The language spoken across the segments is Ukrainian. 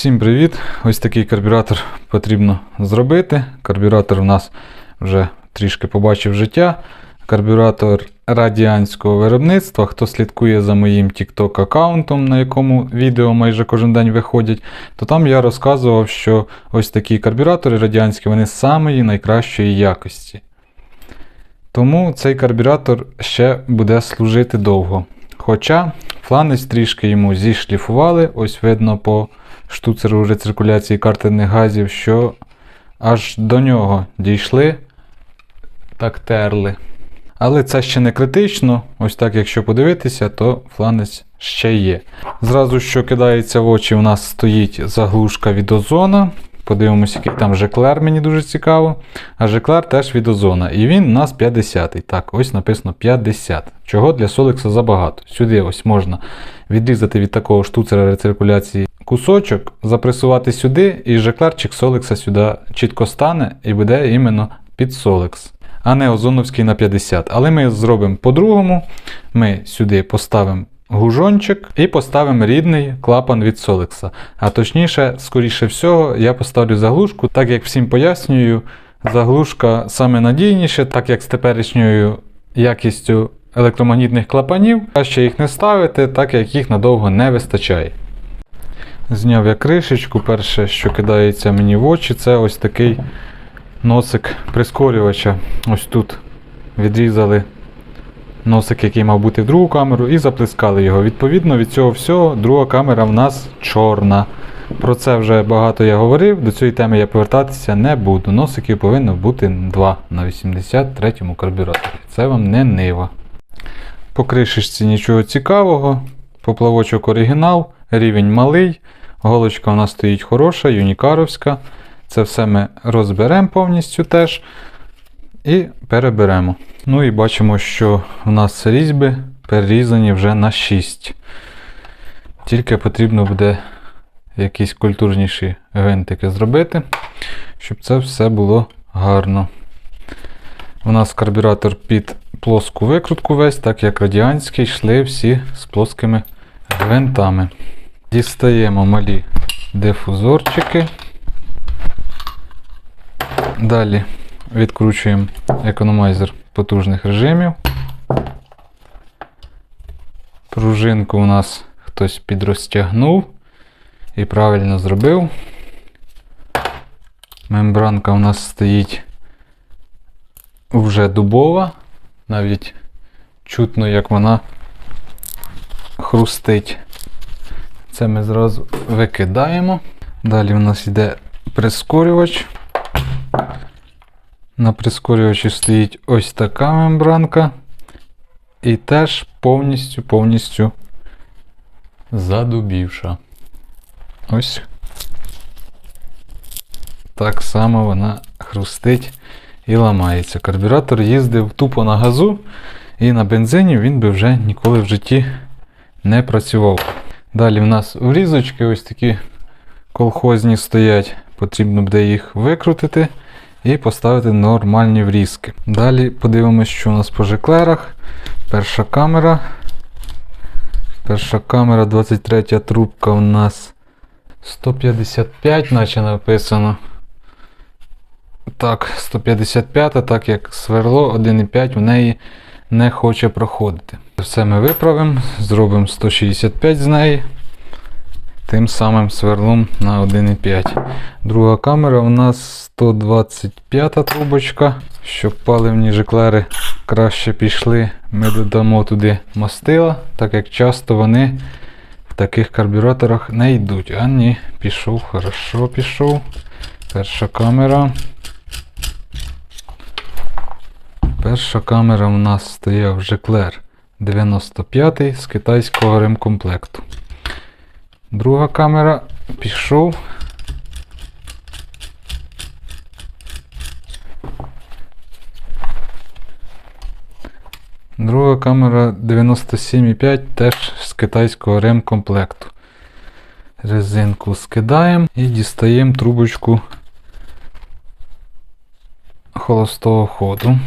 Всім привіт! Ось такий карбюратор потрібно зробити. Карбюратор у нас вже трішки побачив життя. Карбюратор радіанського виробництва. Хто слідкує за моїм TikTok аккаунтом, на якому відео майже кожен день виходять, то там я розказував, що ось такі карбюратори радіанські вони самої найкращої якості. Тому цей карбюратор ще буде служити довго. Хоча фланець трішки йому зішліфували, ось видно по штуцеру рециркуляції картерних газів, що аж до нього дійшли, так терли. Але це ще не критично. Ось так, якщо подивитися, то фланець ще є. Зразу, що кидається в очі, у нас стоїть заглушка від озона. Подивимося, який там жеклер, мені дуже цікаво. А жеклер теж від озона. І він у нас 50-й. Так, ось написано 50. Чого для Солекса забагато. Сюди ось можна відрізати від такого штуцера рециркуляції кусочок, запресувати сюди, і жеклерчик Солекса сюди чітко стане і буде іменно під Солекс. А не озоновський на 50. Але ми зробимо по-другому. Ми сюди поставимо гужончик і поставимо рідний клапан від Солекса. А точніше, скоріше всього, я поставлю заглушку, так як всім пояснюю, заглушка саме надійніше, так як з теперішньою якістю електромагнітних клапанів, краще їх не ставити, так як їх надовго не вистачає. Зняв я кришечку, перше, що кидається мені в очі, це ось такий носик прискорювача. Ось тут відрізали носик, який мав бути в другу камеру, і заплескали його. Відповідно, від цього всього друга камера в нас чорна. Про це вже багато я говорив, до цієї теми я повертатися не буду. Носиків повинно бути 2 на 83-му карбюраторі. Це вам не нива. По кришечці нічого цікавого. Поплавочок оригінал, рівень малий. Голочка у нас стоїть хороша, юнікаровська. Це все ми розберемо повністю теж. І переберемо. Ну і бачимо, що у нас різьби перерізані вже на 6. Тільки потрібно буде якісь культурніші гвинтики зробити, щоб це все було гарно. У нас карбюратор під плоску викрутку весь, так як радіанський, йшли всі з плоскими гвинтами. Дістаємо малі дифузорчики. Далі відкручуємо економайзер потужних режимів. Пружинку у нас хтось підрозтягнув і правильно зробив. Мембранка у нас стоїть вже дубова, навіть чутно, як вона хрустить. Це ми зразу викидаємо. Далі у нас йде прискорювач. На прискорювачі стоїть ось така мембранка. І теж повністю повністю задубівша. Ось. Так само вона хрустить і ламається. Карбюратор їздив тупо на газу, і на бензині він би вже ніколи в житті не працював. Далі в нас врізочки ось такі колхозні стоять. Потрібно буде їх викрутити і поставити нормальні врізки. Далі подивимось, що у нас по жеклерах. Перша камера. Перша камера, 23 трубка у нас 155, наче написано. Так, 155, так як сверло 1,5 у неї не хоче проходити. Все ми виправимо, зробимо 165 з неї. Тим самим сверлом на 1,5. Друга камера у нас 125 трубочка. Щоб паливні жеклери краще пішли, ми додамо туди мастила, так як часто вони в таких карбюраторах не йдуть. А ні, пішов, хорошо пішов. Перша камера. Перша камера у нас стояв жеклер 95 з китайського ремкомплекту. Друга камера пішов. Друга камера 97,5 теж з китайського ремкомплекту. Резинку скидаємо і дістаємо трубочку холостого ходу.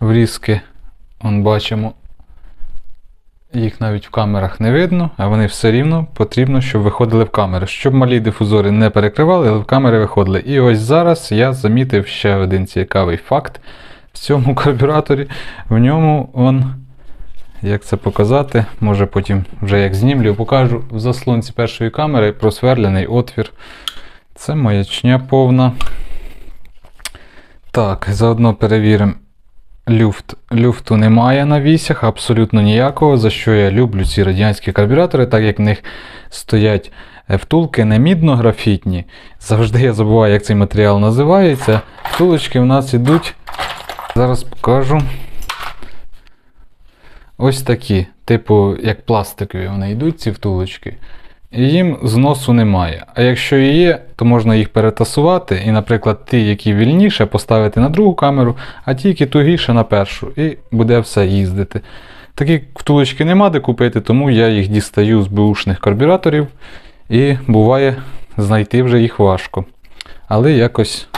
Врізки, он бачимо, їх навіть в камерах не видно, а вони все рівно потрібно, щоб виходили в камери. Щоб малі дифузори не перекривали, але в камери виходили. І ось зараз я замітив ще один цікавий факт в цьому карбюраторі. В ньому он, як це показати, може потім вже як знімлю, покажу в заслонці першої камери просверлений отвір. Це маячня повна. Так, заодно перевіримо люфт. Люфту немає на вісях, абсолютно ніякого, за що я люблю ці радянські карбюратори, так як в них стоять е, втулки не мідно-графітні. Завжди я забуваю, як цей матеріал називається. Втулочки в нас ідуть. Зараз покажу. Ось такі, типу, як пластикові вони йдуть, ці втулочки. Їм зносу немає. А якщо і є, то можна їх перетасувати і, наприклад, ті, які вільніше, поставити на другу камеру, а ті, які тугіше на першу, і буде все їздити. Такі втулочки нема де купити, тому я їх дістаю з бушних карбюраторів, і буває знайти вже їх важко. Але якось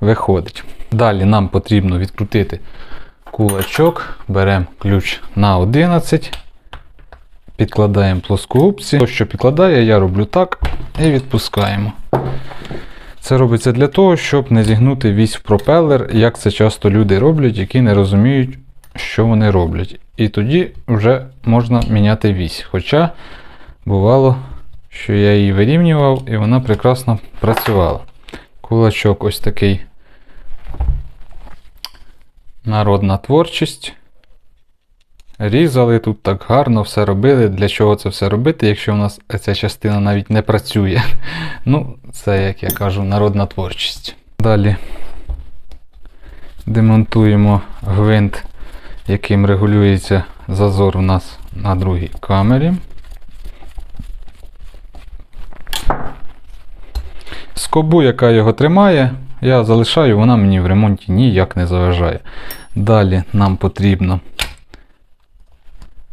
виходить. Далі нам потрібно відкрутити кулачок, беремо ключ на 11. Підкладаємо плоскогубці. То, що підкладає, я роблю так і відпускаємо. Це робиться для того, щоб не зігнути вісь в пропелер, як це часто люди роблять, які не розуміють, що вони роблять. І тоді вже можна міняти вісь. Хоча бувало, що я її вирівнював і вона прекрасно працювала. Кулачок ось такий народна творчість. Різали тут так гарно, все робили. Для чого це все робити, якщо в нас ця частина навіть не працює. Ну, це, як я кажу, народна творчість. Далі демонтуємо гвинт, яким регулюється зазор у нас на другій камері. Скобу, яка його тримає, я залишаю, вона мені в ремонті ніяк не заважає. Далі нам потрібно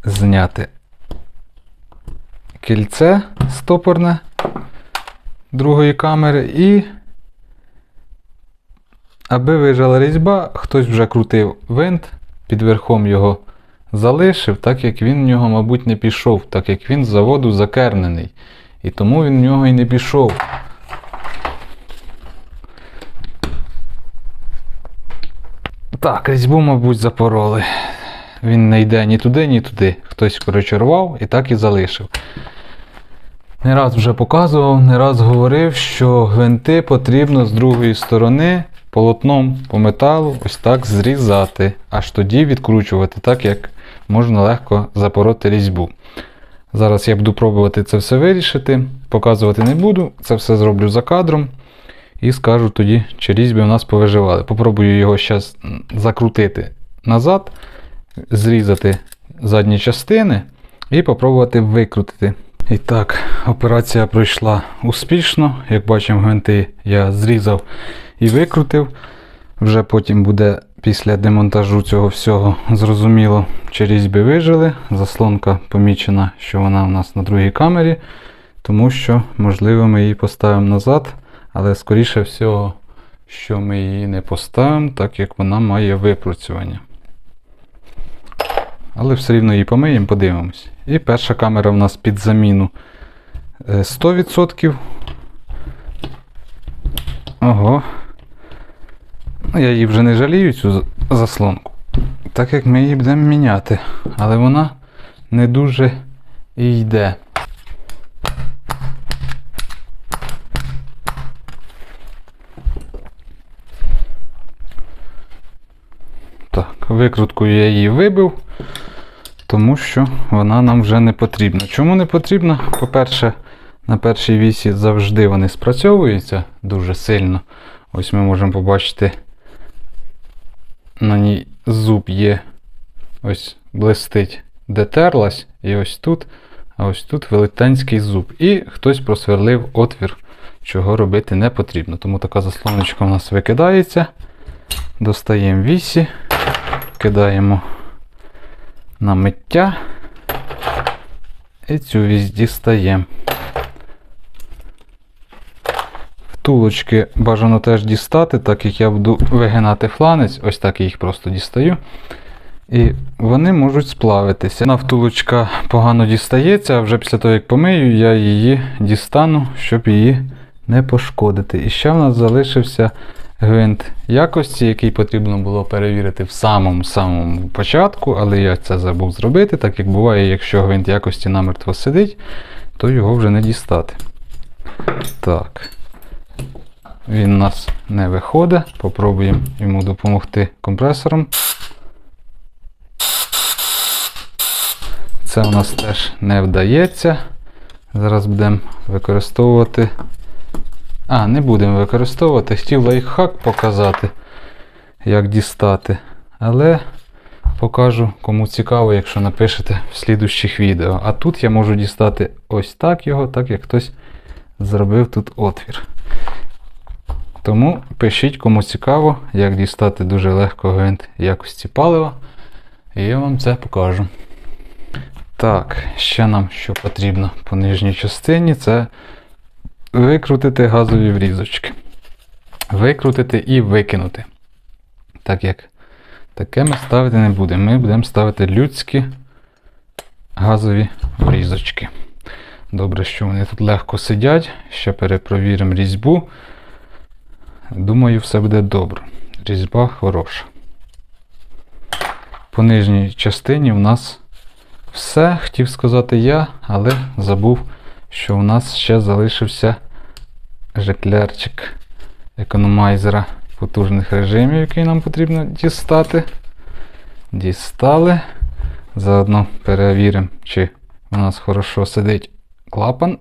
зняти кільце стопорне другої камери і, аби вижала різьба, хтось вже крутив винт, під верхом його залишив, так як він в нього, мабуть, не пішов, так як він з заводу закернений. І тому він в нього і не пішов. Так, різьбу, мабуть, запороли. Він не йде ні туди, ні туди. Хтось, коротше, рвав і так і залишив. Не раз вже показував, не раз говорив, що гвинти потрібно з другої сторони полотном по металу ось так зрізати, аж тоді відкручувати, так як можна легко запороти різьбу. Зараз я буду пробувати це все вирішити, показувати не буду, це все зроблю за кадром. І скажу тоді, чи різьби у нас повиживали. Попробую його зараз закрутити назад, зрізати задні частини і попробувати викрутити. І так, операція пройшла успішно. Як бачимо, гвинти я зрізав і викрутив. Вже потім буде після демонтажу цього всього зрозуміло, чи різьби вижили. Заслонка помічена, що вона у нас на другій камері, тому що, можливо, ми її поставимо назад. Але скоріше всього, що ми її не поставимо, так як вона має випрацювання. Але все рівно її помиємо, подивимось. І перша камера в нас під заміну е, 100%. Ого. Ну, Я її вже не жалію, цю заслонку. Так як ми її будемо міняти. Але вона не дуже йде. Так, викруткою я її вибив, тому що вона нам вже не потрібна. Чому не потрібна? По-перше, на першій вісі завжди вони спрацьовуються дуже сильно. Ось ми можемо побачити, на ній зуб є, ось блистить, де терлась, і ось тут, а ось тут велетенський зуб. І хтось просверлив отвір, чого робити не потрібно. Тому така заслоночка у нас викидається. Достаємо вісі кидаємо на миття і цю вісь дістаємо. Втулочки бажано теж дістати, так як я буду вигинати фланець, ось так я їх просто дістаю. І вони можуть сплавитися. Вона втулочка погано дістається, а вже після того, як помию, я її дістану, щоб її не пошкодити. І ще в нас залишився гвинт якості, який потрібно було перевірити в самому-самому початку, але я це забув зробити, так як буває, якщо гвинт якості намертво сидить, то його вже не дістати. Так. Він у нас не виходить. Попробуємо йому допомогти компресором. Це у нас теж не вдається. Зараз будемо використовувати. А, не будемо використовувати. Хотів лайфхак показати, як дістати. Але покажу, кому цікаво, якщо напишете в слідущих відео. А тут я можу дістати ось так його, так як хтось зробив тут отвір. Тому пишіть, кому цікаво, як дістати дуже легко гвинт якості палива. І я вам це покажу. Так, ще нам що потрібно по нижній частині, це викрутити газові врізочки. Викрутити і викинути. Так як таке ми ставити не будемо. Ми будемо ставити людські газові врізочки. Добре, що вони тут легко сидять. Ще перепровіримо різьбу. Думаю, все буде добре. Різьба хороша. По нижній частині в нас все, хотів сказати я, але забув, що у нас ще залишився жеклярчик економайзера потужних режимів, який нам потрібно дістати. Дістали. Заодно перевіримо, чи у нас хорошо сидить клапан.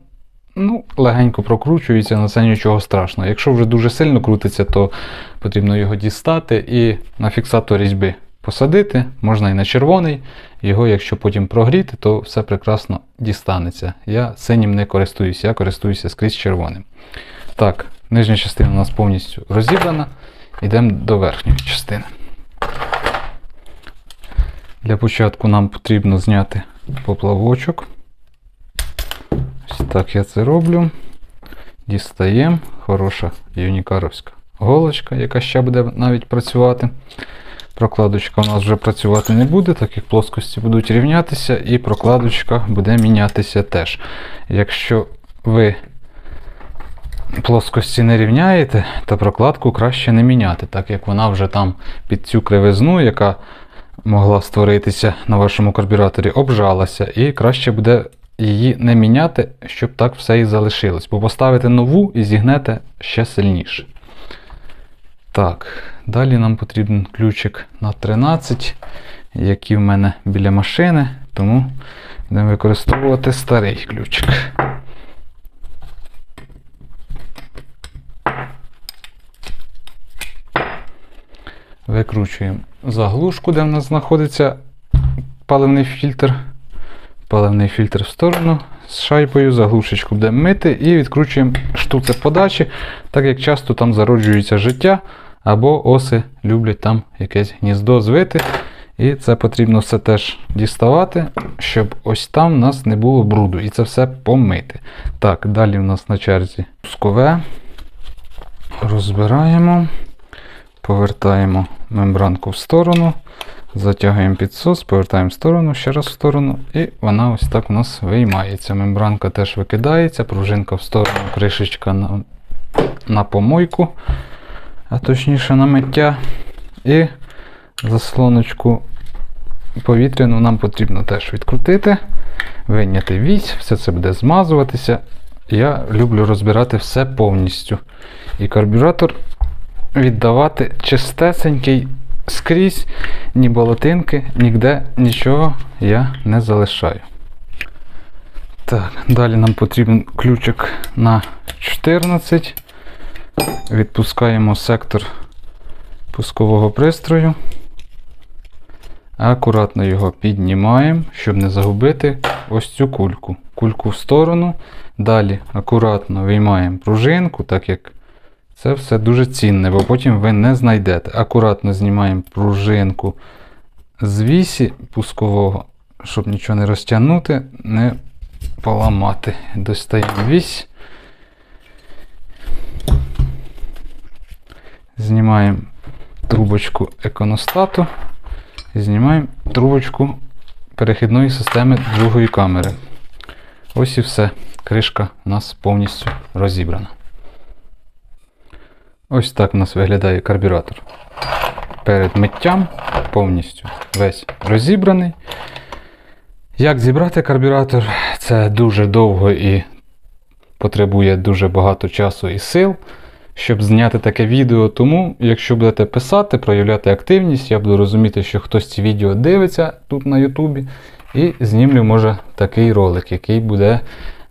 Ну, легенько прокручується, на це нічого страшного. Якщо вже дуже сильно крутиться, то потрібно його дістати і на фіксатор різьби посадити, можна і на червоний. Його, якщо потім прогріти, то все прекрасно дістанеться. Я синім не користуюся, я користуюся скрізь червоним. Так, нижня частина у нас повністю розібрана. Йдемо до верхньої частини. Для початку нам потрібно зняти поплавочок. Ось так я це роблю. Дістаємо. Хороша юнікаровська голочка, яка ще буде навіть працювати. Прокладочка у нас вже працювати не буде, так як плоскості будуть рівнятися, і прокладочка буде мінятися теж. Якщо ви плоскості не рівняєте, то прокладку краще не міняти, так як вона вже там під цю кривизну, яка могла створитися на вашому карбюраторі, обжалася, і краще буде її не міняти, щоб так все і залишилось. Бо поставите нову і зігнете ще сильніше. Так, далі нам потрібен ключик на 13, який в мене біля машини, тому будемо використовувати старий ключик. Викручуємо заглушку, де в нас знаходиться паливний фільтр. Паливний фільтр в сторону з шайбою, заглушечку будемо мити і відкручуємо штуци подачі, так як часто там зароджується життя, або оси люблять там якесь гніздо звити. І це потрібно все теж діставати, щоб ось там в нас не було бруду. І це все помити. Так, далі в нас на черзі пускове. Розбираємо, повертаємо мембранку в сторону. Затягуємо підсос, повертаємо в сторону, ще раз в сторону, і вона ось так у нас виймається. Мембранка теж викидається, пружинка в сторону, кришечка на, на помойку, а точніше на миття. І заслоночку повітряну нам потрібно теж відкрутити, вийняти вісь, все це буде змазуватися. Я люблю розбирати все повністю. І карбюратор віддавати чистесенький скрізь, ні болотинки, ніде нічого я не залишаю. Так, далі нам потрібен ключик на 14. Відпускаємо сектор пускового пристрою. Акуратно його піднімаємо, щоб не загубити ось цю кульку. Кульку в сторону. Далі акуратно виймаємо пружинку, так як це все дуже цінне, бо потім ви не знайдете. Акуратно знімаємо пружинку з вісі пускового, щоб нічого не розтягнути, не поламати. Достаємо вісь. Знімаємо трубочку еконостату. знімаємо трубочку перехідної системи другої камери. Ось і все. Кришка у нас повністю розібрана. Ось так у нас виглядає карбюратор. Перед миттям повністю весь розібраний. Як зібрати карбюратор? Це дуже довго і потребує дуже багато часу і сил, щоб зняти таке відео. Тому, якщо будете писати, проявляти активність, я буду розуміти, що хтось ці відео дивиться тут на Ютубі. І знімлю, може, такий ролик, який буде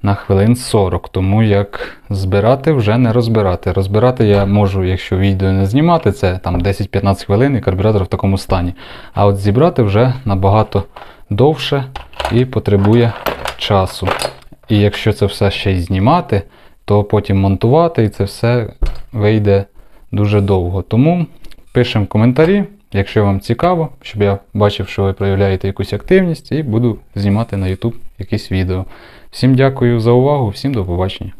на хвилин 40. Тому як збирати вже не розбирати. Розбирати я можу, якщо відео не знімати, це там 10-15 хвилин і карбюратор в такому стані. А от зібрати вже набагато довше і потребує часу. І якщо це все ще й знімати, то потім монтувати і це все вийде дуже довго. Тому пишемо коментарі, якщо вам цікаво, щоб я бачив, що ви проявляєте якусь активність, і буду знімати на YouTube якісь відео. Всім дякую за увагу, всім до побачення.